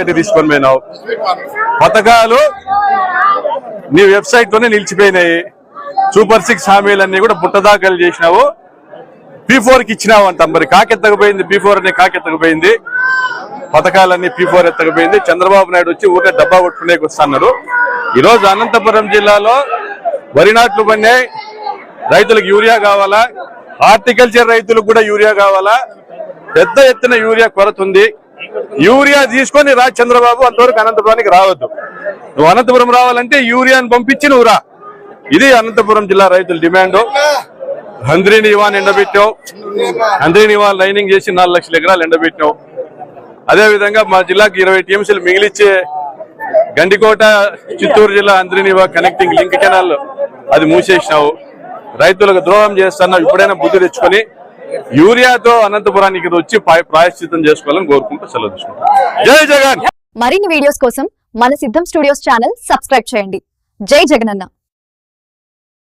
Market తీసుకొని పోయినావు పథకాలు నీ వెబ్సైట్లోనే నిలిచిపోయినాయి. సూపర్ సిక్స్ హామీలన్నీ కూడా బుట్టదాఖలు చేసినావు. పీ ఫోర్కి ఇచ్చినావు అంట మరి. కాకెత్తకపోయింది పీ ఫోర్ అనే కాకెత్తకపోయింది. పథకాలన్నీ పీ ఫోర్ ఎత్తకపోయింది. చంద్రబాబు నాయుడు వచ్చి ఊరికే డబ్బా కొట్టుకునేకి వస్తున్నారు ఈ రోజు అనంతపురం జిల్లాలో వరి నాట్లు పన్నాయి రైతులకు యూరియా కావాలా? హార్టికల్చర్ రైతులకు కూడా యూరియా కావాలా? పెద్ద ఎత్తున యూరియా కొరత ఉంది. యూరియా తీసుకొని రా చంద్రబాబు అంతవరకు అనంతపురానికి రావద్దు. నువ్వు అనంతపురం రావాలంటే యూరియాని పంపించి నువ్వు రా. ఇది అనంతపురం జిల్లా రైతుల డిమాండ్. హంద్రీని ఇవాన్ ఎండబెట్టావు హంద్రీని ఇవాన్ లైనింగ్ చేసి నాలుగు లక్షల ఎకరాలు ఎండబెట్టావు అదే విధంగా మా జిల్లాకి ఇరవై టీఎంసీలు మిగిలిచ్చే గండికోట చిత్తూరు జిల్లా అంద్రినివా కనెక్టింగ్ లింక్ కెనాల్ అది మూసేసినావు. రైతులకు ద్రోహం చేస్తున్నావు ఇప్పుడైనా బుద్ధి తెచ్చుకొని యూరియాతో అనంతపురానికి వచ్చి ప్రాయశ్చితం చేసుకోవాలని కోరుకుంటూ సెలవు తీసుకుంటాం. జై జగన్! మరిన్ని వీడియోస్ కోసం మన సిద్ధం స్టూడియోస్ ఛానల్ సబ్స్క్రైబ్ చేయండి. జై జగనన్న!